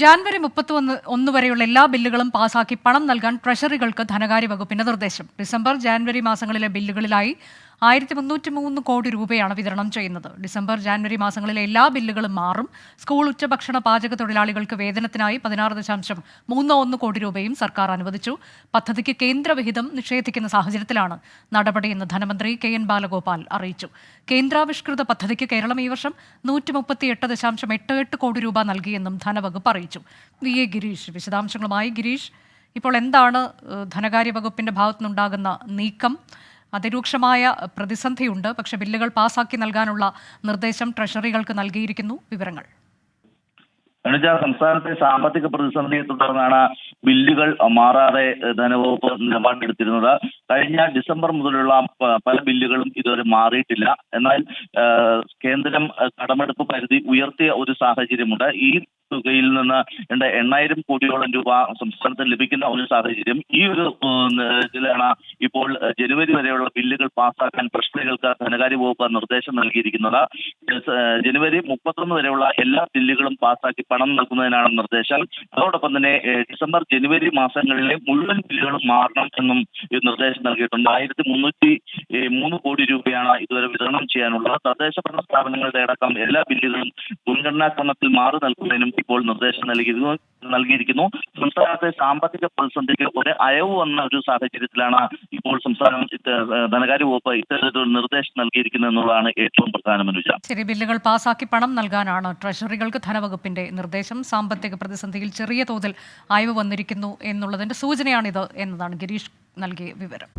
ജാൻവരി മുപ്പത്തിയൊന്ന് ഒന്ന് വരെയുള്ള എല്ലാ ബില്ലുകളും പാസാക്കി പണം നൽകാൻ ട്രഷറികൾക്ക് ധനകാര്യ വകുപ്പിന്റെ നിർദ്ദേശം. ഡിസംബർ ജാൻവരി മാസങ്ങളിലെ ബില്ലുകളിലായി ആയിരത്തി മുന്നൂറ്റി മൂന്ന് കോടി രൂപയാണ് വിതരണം ചെയ്യുന്നത്. ഡിസംബർ ജാനുവരി മാസങ്ങളിലെ എല്ലാ ബില്ലുകളും മാറും. സ്കൂൾ ഉച്ചഭക്ഷണ പാചക തൊഴിലാളികൾക്ക് വേതനത്തിനായി പതിനാറ് ദശാംശം മൂന്ന് ഒന്ന് കോടി രൂപയും സർക്കാർ അനുവദിച്ചു. പദ്ധതിക്ക് കേന്ദ്രവിഹിതം നിഷേധിക്കുന്ന സാഹചര്യത്തിലാണ് നടപടിയെന്ന് ധനമന്ത്രി കെ എൻ ബാലഗോപാൽ അറിയിച്ചു. കേന്ദ്രാവിഷ്കൃത പദ്ധതിക്ക് കേരളം ഈ വർഷം നൂറ്റി മുപ്പത്തി എട്ട് ദശാംശം എട്ട് എട്ട് കോടി രൂപ നൽകിയെന്നും ധനവകുപ്പ് അറിയിച്ചു. വി എ ഗിരീഷ് വിശദാംശങ്ങളുമായി ഗിരീഷ്. ഇപ്പോൾ എന്താണ് ധനകാര്യ വകുപ്പിന്റെ ഭാഗത്തുനിന്നുണ്ടാകുന്ന നീക്കം? അതിരൂക്ഷമായ പ്രതിസന്ധിയുണ്ട്. പക്ഷേ ബില്ലുകൾ പാസാക്കി നൽകാനുള്ള നിർദ്ദേശം ട്രഷറികൾക്ക് നൽകിയിരിക്കുന്നു. വിവരങ്ങൾ. എന്നുവെച്ചാൽ സംസ്ഥാനത്തെ സാമ്പത്തിക പ്രതിസന്ധിയെ തുടർന്നാണ് ബില്ലുകൾ മാറാതെ ധനവകുപ്പ് നിലപാടെടുത്തിരുന്നത്. കഴിഞ്ഞ ഡിസംബർ മുതലുള്ള പല ബില്ലുകളും ഇതുവരെ മാറിയിട്ടില്ല. എന്നാൽ കേന്ദ്രം കടമെടുപ്പ് പരിധി ഉയർത്തിയ ഒരു സാഹചര്യമുണ്ട്. ഈ തുകയിൽ നിന്ന് രണ്ട് എണ്ണായിരം കോടിയോളം രൂപ സംസ്ഥാനത്തിന് ലഭിക്കുന്ന ഒരു സാഹചര്യം ഈ ഒരു ഇതിലാണ് ഇപ്പോൾ ജനുവരി വരെയുള്ള ബില്ലുകൾ പാസ്സാക്കാൻ ട്രഷറികൾക്ക് ധനകാര്യ വകുപ്പ് നിർദ്ദേശം നൽകിയിരിക്കുന്നത്. ജനുവരി മുപ്പത്തൊന്ന് വരെയുള്ള എല്ലാ ബില്ലുകളും പാസ്സാക്കി പണം നൽകുന്നതിനാണ് നിർദ്ദേശം. അതോടൊപ്പം തന്നെ ഡിസംബർ ജനുവരി മാസങ്ങളിലെ മുഴുവൻ ബില്ലുകളും മാറണം എന്നും ഈ നിർദ്ദേശം നൽകിയിട്ടുണ്ട്. ആയിരത്തി മുന്നൂറ്റി മൂന്ന് കോടി രൂപയാണ് ഇതുവരെ വിതരണം ചെയ്യാനുള്ളത്. തദ്ദേശ ഭരണ സ്ഥാപനങ്ങളുടെ അടക്കം എല്ലാ ബില്ലുകളും മുൻഗണനാ ക്രമത്തിൽ മാറി നൽകുന്നതിനും ഇപ്പോൾ നിർദ്ദേശം നൽകിയിരുന്നു നൽകിയിരിക്കുന്നു. സംസ്ഥാനത്തെ സാമ്പത്തിക പ്രതിസന്ധിക്ക് ഒരു അയവ് വന്ന ഒരു സാഹചര്യത്തിലാണ് ഇപ്പോൾ സംസ്ഥാനം ധനകാര്യ വകുപ്പ് ഇത്തരത്തിലൊരു നിർദ്ദേശം നൽകിയിരിക്കുന്നത് എന്നുള്ളതാണ് ഏറ്റവും പ്രധാനം അനുജ ശരി ബില്ലുകൾ പാസാക്കി പണം നൽകാനാണ് ട്രഷറികൾക്ക് ധനവകുപ്പിന്റെ നിർദ്ദേശം. സാമ്പത്തിക പ്രതിസന്ധിയിൽ ചെറിയ തോതിൽ അയവ് വന്നിരിക്കുന്നു എന്നുള്ളതിന്റെ സൂചനയാണിത് എന്നതാണ് ഗിരീഷ് നൽകിയ വിവരം.